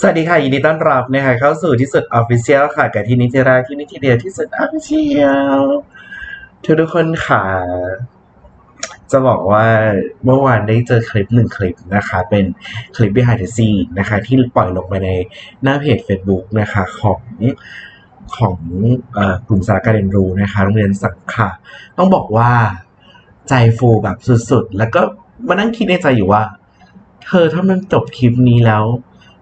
สวัสดีค่ะ ยินดีต้อนรับนะคะเข้าสู่ที่สุดออฟฟิเชียลค่ะกับที่นิติราที่นิติเดียวที่สุดออฟฟิเชียลทุกทุกคนค่ะ จะบอกว่าเมื่อวานได้เจอคลิปหนึ่งคลิปนะคะ เป็นคลิป behind the scene นะคะ ที่ปล่อยลงไปในหน้าเพจ Facebook นะคะของของกลุ่มสารการเรียนรู้นะคะโรงเรียนสังขะต้องบอกว่าใจฟูแบบสุดๆ แล้วก็มานั่งคิดในใจอยู่ว่า เธอถ้ามันจบคลิปนี้แล้ว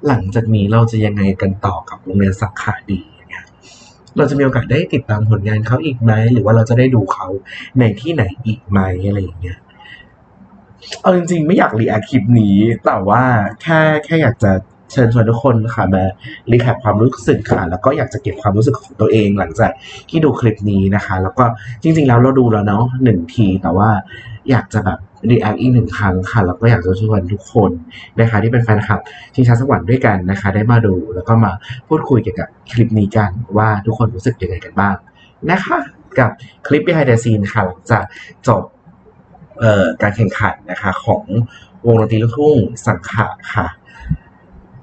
หลังจากนี้เราจะยังไงกันต่อกับโรงเรียนสังขะดีเนี่ยเราจะมีโอกาสได้ติดตามผลงานเขาอีกไหมหรือว่าเราจะได้ดูเขาในที่ไหนอีกไหมอะไรอย่างเงี้ยเอาจริงๆ ไม่อยากรีแอคคลิปนี้ แต่ว่าแค่แค่อยากจะเชิญชวนทุกคนค่ะมารีแคปความรู้สึกค่ะ แล้วก็อยากจะเก็บความรู้สึกของตัวเองหลังจากที่ดูคลิปนี้นะคะ แล้วก็จริง ๆ แล้วเราดูแล้วเนาะหนึ่งทีแต่ว่าอยากจะแบบ รีแอคอีกหนึ่งครั้งค่ะ แล้วก็อยากจะชวนทุกคนนะคะที่เป็นแฟนคลับชิงช้าสวรรค์ด้วยกันนะคะ ได้มาดูแล้วก็มาพูดคุยเกี่ยวกับคลิปนี้กันว่าทุกคนรู้สึกยังไงกันบ้างนะคะกับคลิป behind the scene ค่ะหลังจากจบเอ่อการแข่งขันนะคะของวงดนตรีลูกทุ่งสังขะค่ะ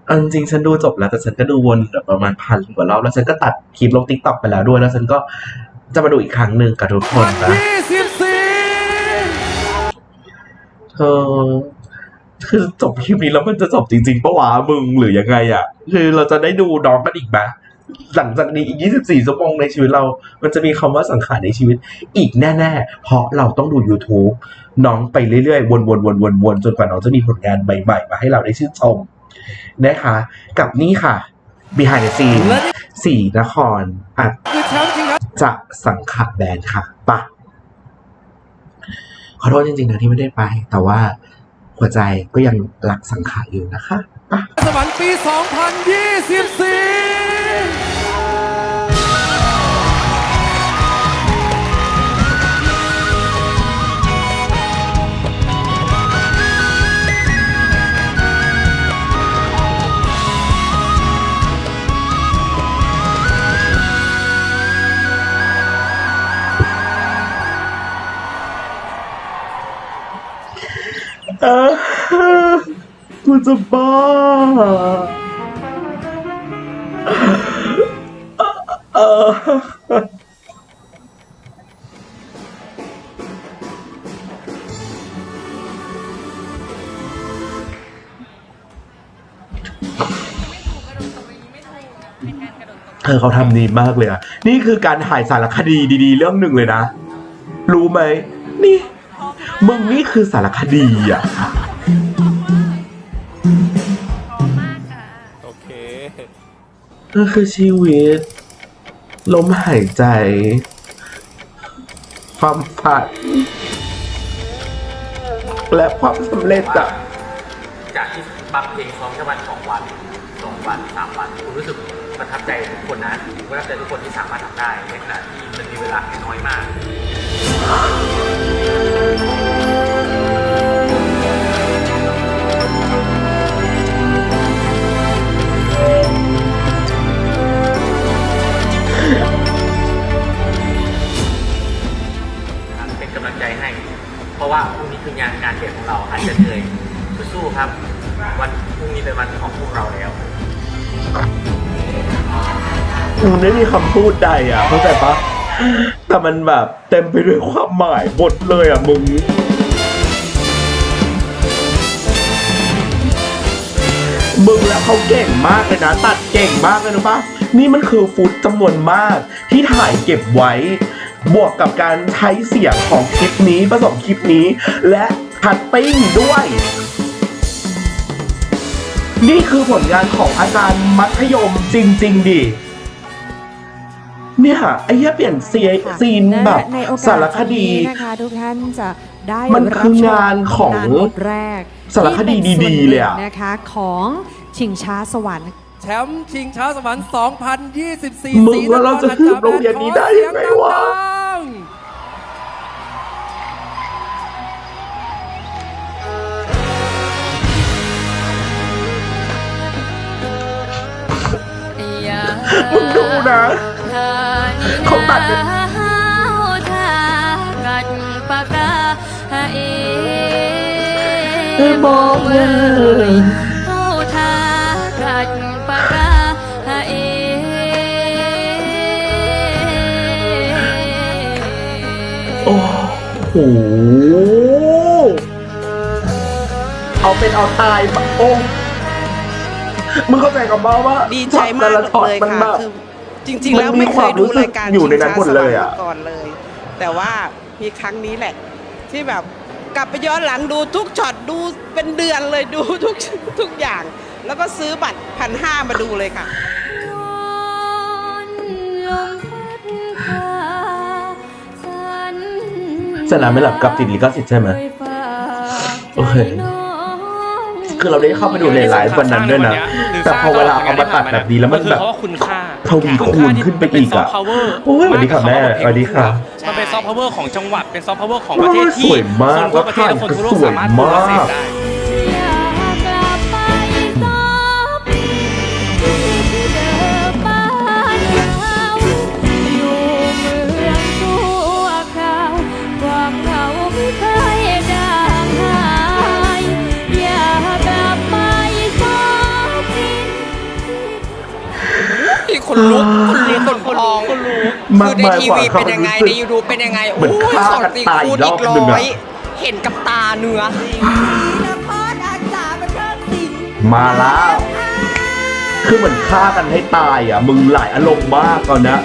เอาจริงๆฉันดูจบแล้วแต่ฉันก็ดูวนแบบประมาณพันกว่ารอบแล้วฉันก็ตัดคลิปลงติ๊กต็อกไปแล้วด้วย แล้วฉันก็จะมาดูอีกครั้งหนึ่งกับทุกคนนะ เธอคือจบคลิปนี้แล้วมันจะจบจริงๆปะวะมึงหรือยังไงอะ คือเราจะได้ดูน้องกันอีกไหมหลังจากนี้อีก 24 ชั่วโมงในชีวิตเรา มันจะมีคำว่าสังขารในชีวิต อีกแน่ๆ เพราะเราต้องดู YouTube น้องไปเรื่อยๆ วนๆๆๆๆจนกว่าน้องจะมีผลงานใหม่ๆ มาให้เราได้ชื่นชมนะคะ กับนี่ค่ะ behind the scene และนี่สี่นครอาจคือแชมป์จริงครับจะสังขะแบนค่ะปะ ขอโทษจริงๆนะที่ไม่ได้ไป แต่ว่าหัวใจก็ยังรักสังขารอยู่นะคะปะสวรรค์ปี 2024 จะบ้าเออเธอเขาทำดีมากเลยอะนี่คือการถ่ายสารคดีดีๆ เรื่องหนึ่งเลยนะ รู้ไหม นี่ มึงนี่คือสารคดีอะ นั่นคือชีวิต ลมหายใจความฝันและความสำเร็จอะจากที่บังเพลงซ้อมแค่วันสองวันสองวันสามวันคุณรู้สึกประทับใจทุกคนนะประทับใจทุกคนที่สามารถทำได้ในขณะที่มันมีเวลาแค่น้อยมาก ไม่มีคำพูดใดอะเข้าใจปะแต่มันแบบเต็มไปด้วยความหมายหมดเลยอะมึงมึงแล้วเขาเก่งมากเลยนะ ตัดเก่งมากเลยนะปะนี่มันคือฟุตจำนวนมากที่ถ่ายเก็บไว้ บวกกับการใช้เสียงของคลิปนี้ผสมคลิปนี้ และคัตติ้งด้วย นี่คือผลงานของอาจารย์มัธยมจริง ๆดิ เนี่ยไอ้เหี้ยเปลี่ยนเซียค่ะซีนและแบบในโอกาสสารคดีนี้นะคะทุกท่านจะได้มันคืองานรับชมของงานบทแรกสารคดีที่เป็นดีๆส่วนหนึ่งเลยอะนะคะของชิงช้าสวรรค์แชมป์ชิงช้าสวรรค์ 2024มึงว่าเราจะคืบโรงเรียนนี้ได้ยังไงวะขอเสียงดังๆมึงดูนะ เขาตัดบอกเลยเขาทากัดปากกาเอโอ้โหเอาเป็นเอาตายโอ้มึงเข้าใจกับบ้าว่าดีใจมากเลยค่ะคือ จริงๆ แล้วมันมีไม่เคยดูรายการความรู้สึกอยู่ในนั้นหมดเลยอะชิงช้าสวรรค์มาก่อนเลย แต่ว่ามีครั้งนี้แหละ ที่แบบกลับไปย้อนหลังดูทุกช็อตดูเป็นเดือนเลยดูทุกทุกอย่าง แล้วก็ซื้อบัตรพันห้ามาดูเลยค่ะเสร็จแล้วไม่หลับกับติดลิขสิทธิ์ใช่ไหมโอเคคือเราได้เข้าไปดูในไลฟ์วันนั้นด้วยนะ แต่พอเวลาเอามาตัดแบบนี้แล้วมันแบบคือเขาว่าคุณค่า ทวีคูณขึ้นไปอีกอะมันเป็น soft power โอ้ยสวัสดีค่ะแม่สวัสดีค่ะมันเป็นซอฟต์พาวเวอร์ของจังหวัดเป็นซอฟต์พาวเวอร์ของโอ้ปยระเทศที่สวยมากคนทั่วประเทศและคนทั่วโลกสวยสามารถมากโปรเซสได้ คนลุกคนลุกคนพองคนลุกมากคือในมายทีกว่าวีความเป็นยังไงรู้สึกในยูทูบเป็นยังไงเหมืโอ้อนยฆ่าของกันจริงตายพูดรอีอบกหนึ่งร้อะ อยเห็นกับตาเนื้อมาแล้ว คือเหมือนฆ่ากันให้ตายอะ มึงหลายอารมณ์มากตอนเนี้ย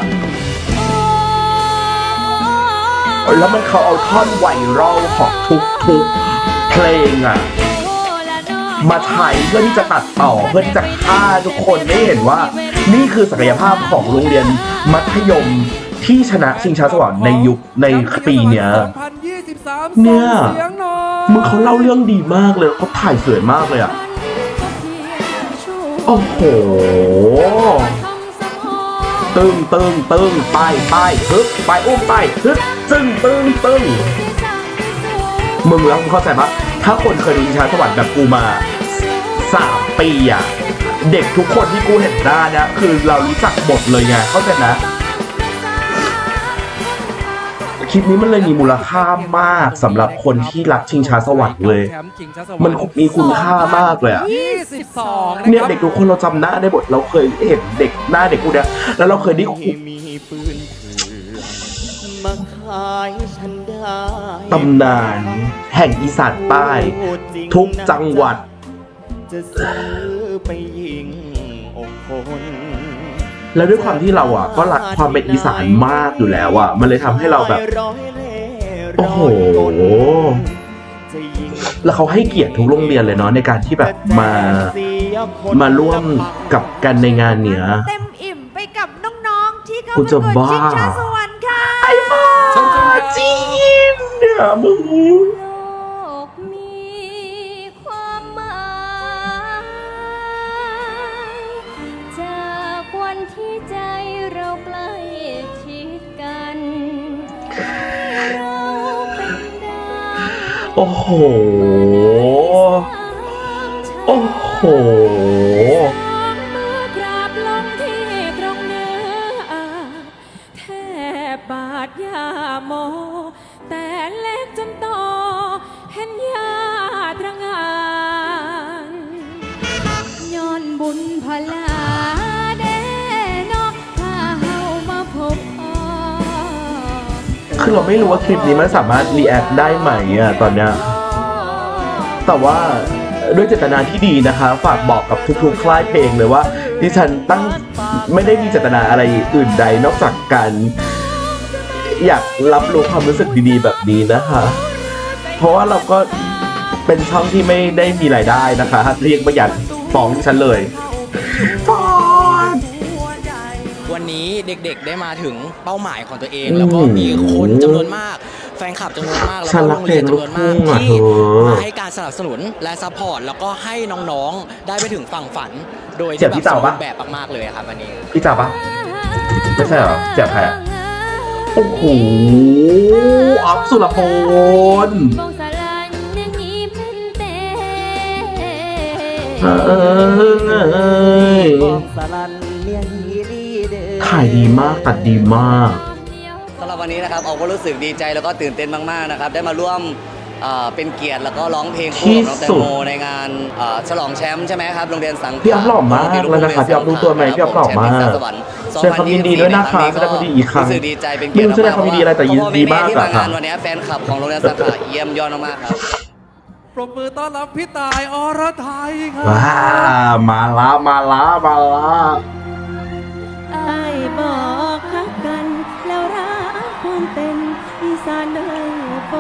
แล้วมันเขาเอาท่อนไวรัลของทุกทุกๆเพลงอะ มาใช้เพื่อที่จะตัดต่อเพื่อที่จะฆ่าทุกคนได้เห็นว่า นี่คือศักยภาพของโรงเรียนมัธยมที่ชนะชิงช้าสวรรค์ในยุคในปีเนี้ย 2023เนี่ย ส่งเสียงหน่อยมึงเขาเล่าเรื่องดีมากเลยเขาถ่ายสวยมากเลยอะ โอ้โห ตึงตึงตึงไปไปฮึบไปอุ้มไปฮึบตึงตึงตึงมึงแล้วมึงเข้าใจปะถ้าคนเคยดูชิงช้าสวรรค์แบบกูมาสามปีอะ เด็กทุกคนที่กูเห็นหน้าเนี่ยคือเรารู้จักหมดเลยไงเข้าใจนะคลิปนี้มันเลยมีมูลค่ามากสำหรับคนที่รักชิงช้าสวรรค์เลยแชมป์ชิงช้าสวรรค์มันมีคุณค่ามากเลยอะ22เนี่ยเด็กทุกคนเราจำหน้าได้หมดเราเคยเห็นเด็กหน้าเด็กพวกเนี้ยแล้วเราเคยได้คุยมีปืนเถื่อนมาขายฉันได้ตำนาน แห่งอีสานใต้ ทุกจังหวัด จะซื้อไปยิงอกคน แล้วด้วยความที่เราอะ ก็รักความเป็นอีสานมากอยู่แล้วอะ มันเลยทำให้เราแบบร้อยเล่โอ้โหร้อยกลจะยิงแล้วเขาให้เกียรติทุกโรงเรียนเลยเนาะในการที่แบบมาเสียคนมาร่วมกับกันในงานเนี้ย เต็มอิ่มไปกับน้องๆที่เข้ากูประจะกวดบ้าชิงช้าสวรรค์ค่ะ ไอ้บ้าจีนเนี่ยมึง โอ้โห โอ้โห บาดยาโม แต่เล็กจนโตเห็นยาตระงานย้อนบุญพลา คือเราไม่รู้ว่าคลิปนี้มันสามารถรีแอคได้ไหมอะตอนเนี้ยแต่ว่าด้วยเจตนาที่ดีนะคะ ฝากบอกกับทุกๆค่ายเพลงเลยว่า ดิฉันตั้งไม่ได้มีเจตนาอะไรอื่นใดนอกจากการอยากรับรู้ความรู้สึกดีๆแบบนี้นะคะ เพราะว่าเราก็เป็นช่องที่ไม่ได้มีรายได้นะคะเรียกไม่อยากฟ้องฉันเลยฟ้องวั นนี้เด็กๆได้มาถึงเป้าหมายของตัวเองอืมแล้วก็มีคนจำนวนมาก แฟนคลับจำนวนมากแล้วฉัก็นรัโรกงเพลเรียงนลูกจำนวนมากทุ่งอะที่เธอมาให้การสนับสนุนและซัพพอร์ตแล้วก็ให้น้องๆได้ไปถึงฝั่งฝัน โดยเจ็บที่ที่แบบเต่าสมปะบูรณ์แบบมากๆเลยครับวันนี้พี่จ๋าปะไม่ใช่เหรอเจ็บใครอะโอ้โหออฟสุรพลมองสารันยังมีเป็นเตเอ้ เด้อถ่ายดีมากตัดดีมาก สำหรับวันนี้นะครับออกก็รู้สึกดีใจแล้วก็ตื่นเต้นมากๆนะครับ ได้มาร่วมเอ่อเป็นเกียรติแล้วก็ร้องเพลงคู่กับน้องแตงโมในงานเอ่อฉลองแชมป์ใช่ไหมครับโรงเรียนสังขะพี่อ๊อฟหล่อมากแล้วนะครับพี่อ๊อฟรู้ตัวไหมพี่อ๊อฟหล่อมากแชป์เพลงสวรรค์แสดงความยินดีด้วยนะคะแสดงความยินดีอีกครั้งรู้สึกดีใจเป็นเกียรติไม่รู้แสดงความยินดีอะไรแต่ยินดีมากที่อะมางานค่ะวันนี้แฟนคลับของโรงเรียนสาขาเยี่ยมยอดมากๆครับ ปรบมือต้อนรับพี่ตายอรไทยครัว้ามาละมาละมาละอาย บอกฮักกัน แล้วรักความเป็นอีสานเด้อโป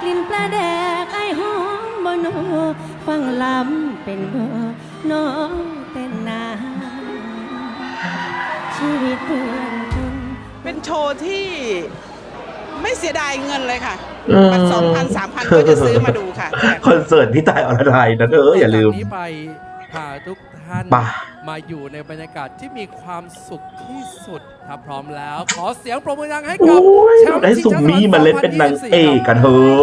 กลิ่นปลาแดกไอายหอมบโนฟังลำเป็นบ่น้องเป็นนาชีวิตเพื่อนคนเป็นโชว์ที่ไม่เสียดายเงินเลยค่ะอืมมันสองพันสามพันก็จะซื้อมาดูค่ะ คอนเสิร์ตพี่ตายอรไทยนะเธออย่าลืมจากนี้ไปพาทุกท่านไป มาอยู่ในบรรยากาศที่มีความสุขที่สุดถ้าพร้อมแล้ว ขอเสียงปรบมือดังให้กัโอ้บยแชมป์ได้ชิงสุช้าสวรรมี่ค์มาเล่นเป็นนางเอกกันเธอ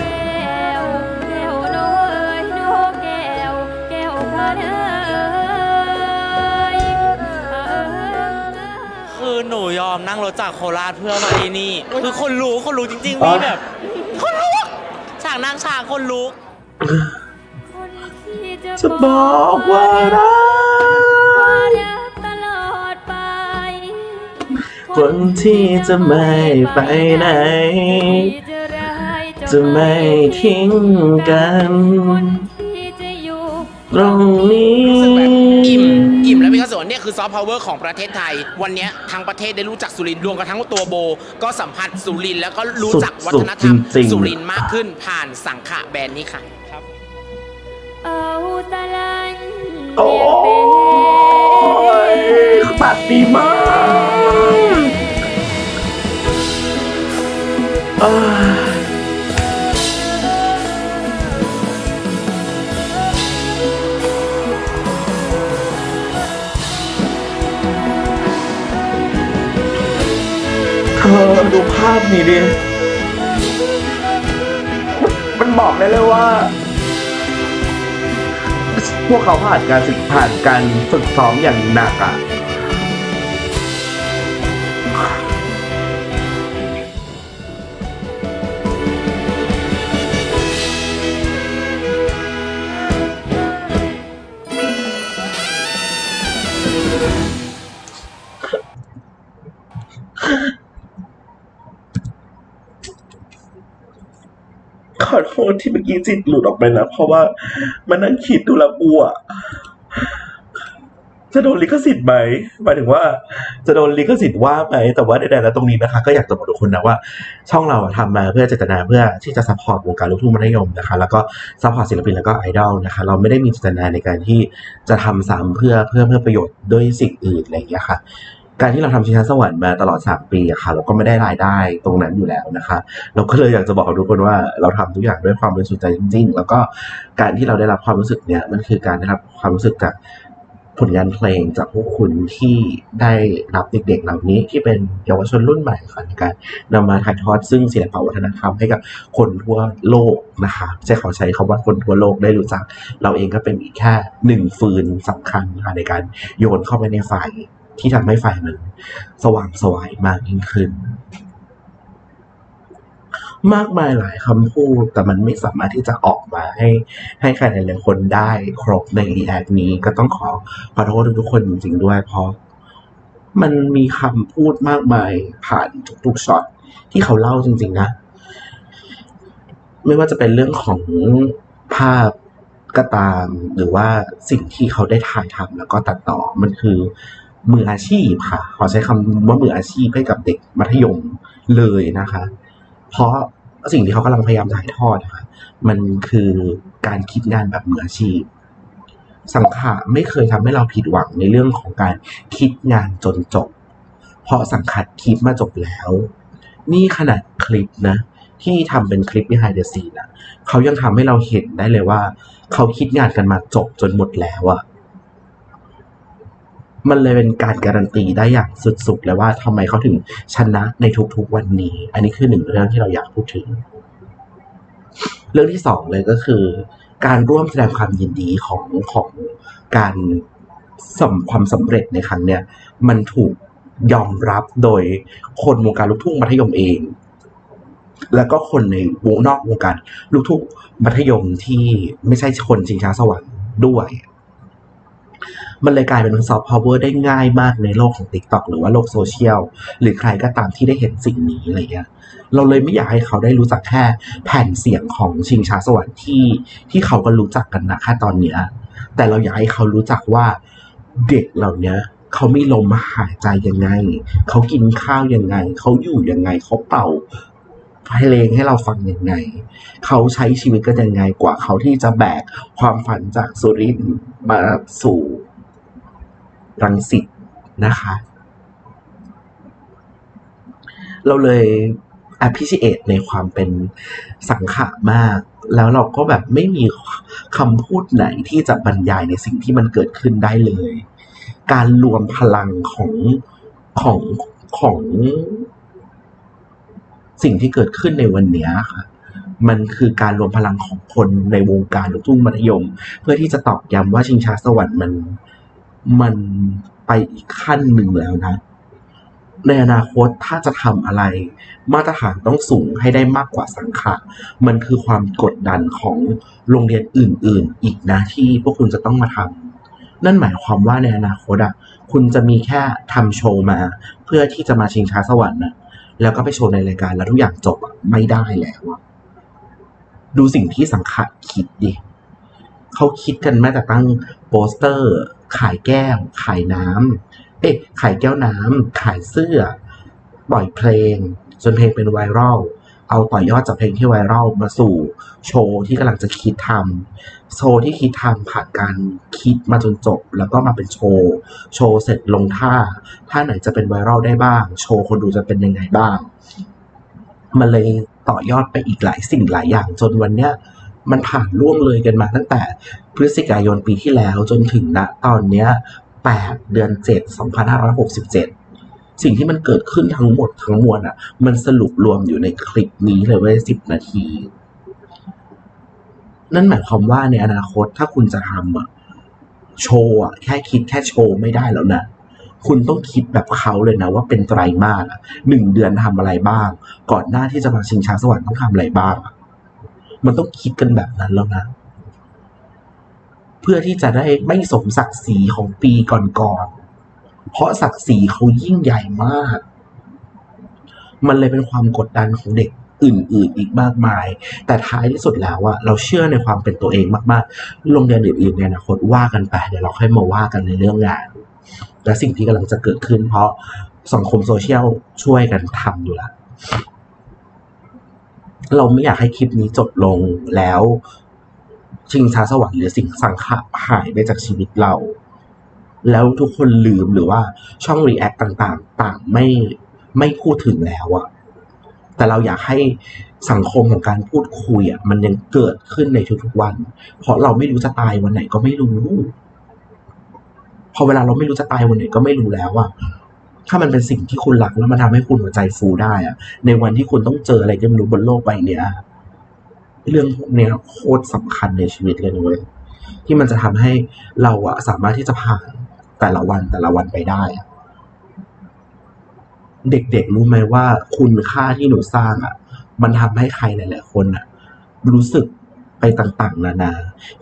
แก้วแก้วน้อยน้อแก้วแก้วพาเด้อคือหนูยอมนั่งรถจากโคราชเพื่อมาที่นี่คือคนรู้คนรู้จริงๆมีแบบ คนลุกฉากนางฉากคนลุกคนที่จะบอกว่ารัก คนที่จะไม่ไปไหนที่จะร้ายจะไม่ทิ้งกันคนที่จะอยู่ตรงนี้ รู้สึกแบบอิ่มอิ่มและมีความสุขเนี่ยคือซอฟต์พาวเวอร์ของประเทศไทย วันเนี้ยทั้งประเทศได้รู้จักสุรินทร์รวมกันทั้งตัวโบ ก็สัมผัสสุรินทร์แล้วก็รู้จักวัฒนธรรม สุดๆจริงๆ สุรินทร์มากขึ้นผ่านสังขะแบรนด์นี้ค่ะ เอาตะลันโอ้ยตัดดีมาก เธอดูภาพนี้ดิ มันบอกได้เลยว่า พวกเขาผ่านการศึกผ่านการฝึกซ้อมอย่างหนักอะ ทษที่เมื่อกี้จิตหลุดออกไปนะเพราะว่ามันนั่งคิดดูแลวบัวจะโดนลิขสิทธิ์ไหมหมายถึงว่าจะโดนลิขสิทธิ์ว่าไหมแต่ว่าใดๆแล้วตรงนี้นะคะ ก็อยากจะบอกทุกคนนะว่า ช่องเราอะทำมาเพื่อเจตนาเพื่อที่จะซัพพอร์ตวงการลูกทุ่งมัธยมนะคะ แล้วก็ซัพพอร์ตศิลปินแล้วก็ไอดอลนะคะ เราไม่ได้มีเจตนาในการที่จะทำซ้ำเพื่อเพื่อเพื่อประโยชน์ด้วยสิ่งอื่นอะไรอย่างเงี้ยค่ะ การที่เราทำชิงช้าสวรรค์มาตลอด 3 ปีอะค่ะเราก็ไม่ได้รายได้ตรงนั้นอยู่แล้วนะคะ เราก็เลยอยากจะบอกกับทุกคนว่าเราทำทุกอย่างด้วยความบริสุทธิ์ใจจริง ๆ แล้วก็การที่เราได้รับความรู้สึกเนี้ยมันคือการได้รับความรู้สึกจากผลงานเพลงจากพวกคุณที่ได้รับเด็กๆ เหล่านี้ที่เป็นเยาวชนรุ่นใหม่ค่ะในการนำมาถ่ายทอดซึ่งศิลปวัฒนธรรมให้กับคนทั่วโลกนะคะใช่ขอใช้คำว่าคนทั่วโลกได้รู้จัก เราเองก็เป็นอีกแค่หนึ่งฟืนสำคัญค่ะในการโยนเข้าไปในไฟ ที่ทำให้ไฟมันสว่างสวายมากยิ่งขึ้น มากมายหลายคำพูด แต่มันไม่สามารถที่จะออกมาให้ให้ใครหลายๆคนได้ครบในรีแอคนี้ก็ต้องขอขอโทษทุกคนจริง ๆ ด้วยเพราะมันมีคำพูดมากมายผ่านทุกๆช็อตที่เขาเล่าจริง ๆ นะ ไม่ว่าจะเป็นเรื่องของภาพก็ตามหรือว่าสิ่งที่เขาได้ถ่ายทำแล้วก็ตัดต่อมันคือ มืออาชีพค่ะ ขอใช้คำว่ามืออาชีพให้กับเด็กมัธยมเลยนะคะ เพราะสิ่งที่เขากำลังพยายามถ่ายทอดนะคะมันคือการคิดงานแบบมืออาชีพ สังขะไม่เคยทำให้เราผิดหวังในเรื่องของการคิดงานจนจบ เพราะสังขัดคลิปมาจบแล้ว นี่ขนาดคลิปนะ ที่ทำเป็นคลิป behind the scene อะเขายังทำให้เราเห็นได้เลยว่า เขาคิดงานกันมาจบจนหมดแล้วอะ มันเลยเป็นการการันตีได้อย่างสุดๆเลยว่าทำไมเขาถึงชนะในทุกๆวันนี้ อันนี้คือหนึ่งเรื่องที่เราอยากพูดถึง เรื่องที่สองเลยก็คือ การร่วมแสดงความยินดีของของการสำความสำเร็จในครั้งเนี้ยมันถูกยอมรับโดยคนวงการลูกทุ่งมัธยมเอง แล้วก็คนในวงนอกวงการลูกทุ่งมัธยมที่ไม่ใช่คนชิงช้าสวรรค์ด้วย มันเลยกลายเป็นซอฟต์พาวเวอร์ได้ง่ายมากในโลกของ TikTok หรือว่าโลกโซเชียลหรือใครก็ตามที่ได้เห็นสิ่งนี้อะไรเงี้ยเราเลยไม่อยากให้เขาได้รู้จักแค่แผ่นเสียงของชิงช้าสวรรค์ที่ที่เขาก็รู้จักกันนะแค่ตอนเนี้ยแต่เราอยากให้เขารู้จักว่าเด็กเหล่านี้เขามีลมหายใจยังไง เขากินข้าวยังไง เขาอยู่ยังไง เขาเป่าเพลงให้เราฟังยังไง เขาใช้ชีวิตกันยังไงกว่าเขาที่จะแบกความฝันจากสุรินมาสู่ รังสิตนะคะ เราเลย appreciate ในความเป็นสังขะมาก แล้วเราก็แบบไม่มีคำพูดไหนที่จะบรรยายในสิ่งที่มันเกิดขึ้นได้เลย การรวมพลังของของของสิ่งที่เกิดขึ้นในวันเนี้ยค่ะ มันคือการรวมพลังของคนในวงการลูกทุ่งมัธยม เพื่อที่จะตอกย้ำว่าชิงช้าสวรรค์มัน มันไปอีกขั้นหนึ่งแล้วนะ ในอนาคตถ้าจะทำอะไร มาตรฐานต้องสูงให้ได้มากกว่าสังขะมันคือความกดดันของโรงเรียนอื่น ๆ อีกนะที่พวกคุณจะต้องมาทำนั่นหมายความว่าในอนาคตอะ คุณจะมีแค่ทำโชว์มา เพื่อที่จะมาชิงช้าสวรรค์นะแล้วก็ไปโชว์ในรายการแล้วทุกอย่างจบไม่ได้แล้วดูสิ่งที่สังขะคิดดิเขาคิดกันแม้แต่ตั้งโปสเตอร์ ขายแก้ว ขายน้ำเอ๊ะขายแก้วน้ำขายเสื้อ ปล่อยเพลง จนเพลงเป็นไวรัลเอาต่อยอดจากเพลงที่ไวรัลมาสู่โชว์ที่กำลังจะคิดทำโชว์ที่คิดทำผ่านการคิดมาจนจบ แล้วก็มาเป็นโชว์ โชว์เสร็จลงท่า ท่าไหนจะเป็นไวรัลได้บ้าง โชว์คนดูจะเป็นยังไงบ้าง มันเลยต่อยอดไปอีกหลายสิ่งหลายอย่างจนวันเนี้ย มันผ่านล่วงเลยกันมาตั้งแต่พฤศจิกายนปีที่แล้วจนถึงณตอนเนี้ย8เดือน 7 2567 สิ่งที่มันเกิดขึ้นทั้งหมดทั้งมวลอะ มันสรุปรวมอยู่ในคลิปนี้เลยเว้ย10 นาที นั่นหมายความว่าในอนาคตถ้าคุณจะทำอะโชว์อะแค่คิดแค่โชว์ไม่ได้แล้วนะคุณต้องคิดแบบเขาเลยนะว่าเป็นไตรมาสหนึ่งเดือนทำอะไรบ้าง ก่อนหน้าที่จะมาชิงช้าสวรรค์ต้องทำอะไรบ้าง มันต้องคิดกันแบบนั้นแล้วนะ เพื่อที่จะได้ไม่สมศักดิ์ศรีของปีก่อนๆเพราะศักดิ์ศรีเขายิ่งใหญ่มาก มันเลยเป็นความกดดันของเด็กอื่นๆอีกมากมาย แต่ท้ายที่สุดแล้วอะเราเชื่อในความเป็นตัวเองมากๆ โรงเรียนอื่นๆในอนาคตว่ากันไปเดี๋ยวเราค่อยมาว่ากันในเรื่องงาน และสิ่งที่กำลังจะเกิดขึ้น เพราะสังคมโซเชียลช่วยกันทำอยู่แล้ว เราไม่อยากให้คลิปนี้จบลงแล้วชิงช้าสวรรค์หรือสิ่งสังขะหายไปจากชีวิตเรา แล้วทุกคนลืมหรือว่าช่องรีแอคต่างๆ ต่างไม่ไม่พูดถึงแล้วอะแต่เราอยากให้สังคมของการพูดคุยอะมันยังเกิดขึ้นในทุกๆวัน เพราะเราไม่รู้จะตายวันไหนก็ไม่รู้ พอเวลาเราไม่รู้จะตายวันไหนก็ไม่รู้แล้วอะ ถ้ามันเป็นสิ่งที่คุณรักแล้วมันทำให้คุณหัวใจฟูได้อะในวันที่คุณต้องเจออะไรก็ไม่รู้บนโลกใบเนี้ยเรื่องพวกนี้โคตรสำคัญในชีวิตเลยนะเว้ยที่มันจะทำให้เราอะสามารถที่จะผ่านแต่ละวันแต่ละวันไปได้เด็กๆรู้ไหมว่าคุณค่าที่หนูสร้างอะมันทำให้ใครหลายๆคนอะรู้สึกไปต่างๆ นานา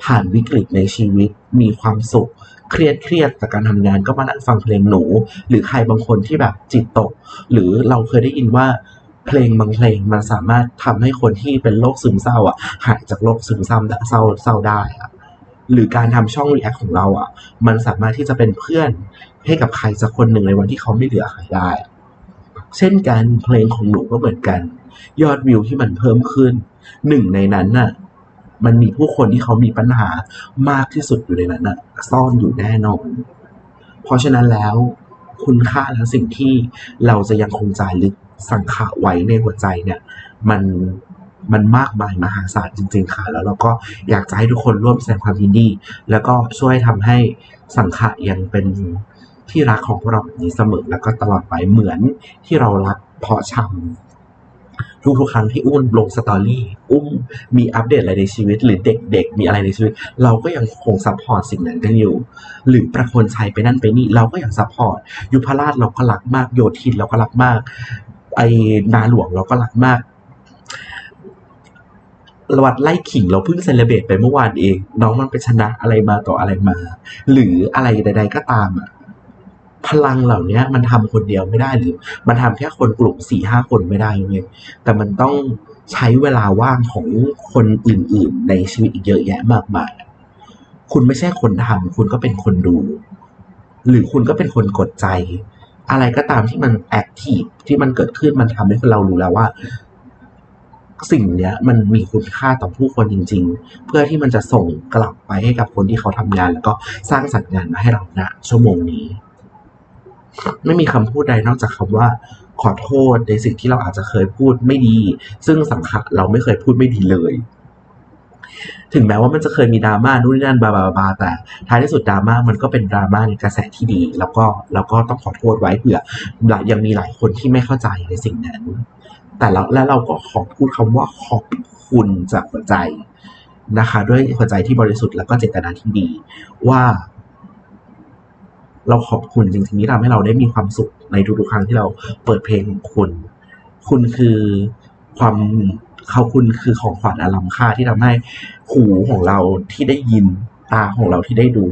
ผ่านวิกฤตในชีวิตมีความสุข เครียดเครียดจากการทำงานก็มานั่งฟังเพลงหนู หรือใครบางคนที่แบบจิตตก หรือเราเคยได้ยินว่าเพลงบางเพลงมันสามารถทำให้คนที่เป็นโรคซึมเศร้าอะหายจากโรคซึมเศร้าเศร้าเศร้าได้อะหรือการทำช่องรีแอคของเราอะ มันสามารถที่จะเป็นเพื่อนให้กับใครสักคนหนึ่งในวันที่เขาไม่เหลือใครได้ เช่นกันเพลงของหนูก็เหมือนกัน ยอดวิวที่มันเพิ่มขึ้น หนึ่งในนั้นน่ะ มันมีผู้คนที่เขามีปัญหามากที่สุดอยู่ในนั้นนะซ่อนอยู่แน่นอน เพราะฉะนั้นแล้วคุณค่าและสิ่งที่เราจะยังคงจารึกสังขะไว้ในหัวใจเนี่ย มันมันมากมายมหาศาลจริง ๆ ค่ะ แล้วเราก็อยากจะให้ทุกคนร่วมแสดงความยินดี แล้วก็ช่วยทำให้สังขะยังเป็นที่รักของพวกเราแบบนี้เสมอแล้วก็ตลอดไปเหมือนที่เรารักเพาะชำ ทุกๆครั้งที่อุ้มลงสตอรี่อุ้มมีอัปเดตอะไรในชีวิต หรือเด็กๆ มีอะไรในชีวิต เราก็ยังคงซัพพอร์ตสิ่งนั้นกันอยู่ หรือประคนชัยไปนั่นไปนี่ เราก็ยังซัพพอร์ตยุพราชเราก็รักมากโยธินเราก็รักมาก ไอ้นาหลวงเราก็รักมากวัดไล่ขิงเราเพิ่งเซเลเบรตไปเมื่อวานเอง น้องมันไปชนะอะไรมาต่ออะไรมา หรืออะไรใด ๆ ก็ตามอะ พลังเหล่านี้มันทำคนเดียวไม่ได้หรือ มันทำแค่คนกลุ่มสี่ห้าคนไม่ได้เว้ยแต่มันต้องใช้เวลาว่างของคนอื่น ๆ ในชีวิตอีกเยอะแยะมากมายคุณไม่ใช่คนทำคุณก็เป็นคนดู หรือคุณก็เป็นคนกดใจ อะไรก็ตามที่มันแอคทีฟที่มันเกิดขึ้นมันทำให้เรารู้แล้วว่า สิ่งเนี้ย มันมีคุณค่าต่อผู้คนจริง ๆ เพื่อที่มันจะส่งกลับไปให้กับคนที่เขาทำงาน แล้วก็สร้างสรรค์งานมาให้เราณชั่วโมงนี้ ไม่มีคำพูดใดนอกจากคำว่าขอโทษในสิ่งที่เราอาจจะเคยพูดไม่ดี ซึ่งสังขะเราไม่เคยพูดไม่ดีเลย ถึงแม้ว่ามันจะเคยมีดราม่านู่นนี่นั่นบาบาบาแต่ท้ายที่สุดดราม่ามันก็เป็นดราม่าในกระแสที่ดี แล้วก็แล้วก็ต้องขอโทษไว้เผื่อหลายยังมีหลายคนที่ไม่เข้าใจในสิ่งนั้น แต่เราและเราก็ขอพูดคำว่าขอบคุณจากหัวใจนะคะ ด้วยหัวใจที่บริสุทธิ์แล้วก็เจตนาที่ดีว่า เราขอบคุณจริงๆที่ทำให้เราได้มีความสุขในทุกๆครั้งที่เราเปิดเพลงของคุณ คุณคือความเขาคุณคือของขวัญอันล้ำค่าที่ทำให้หูของเราที่ได้ยินตาของเราที่ได้ดู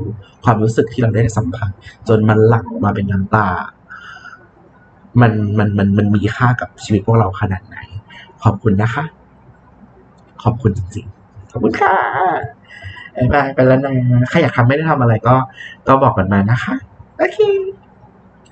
ความรู้สึกที่เราได้สัมผัส จนมันหลั่งออกมาเป็นน้ำตา มันมันมันมันมีค่ากับชีวิตพวกเราขนาดไหน ขอบคุณนะคะ ขอบคุณจริงๆขอบคุณค่ะบายไปแล้วนะใครอยากทำไม่ได้ทำอะไรก็ก็บอกกันมานะคะ Okay.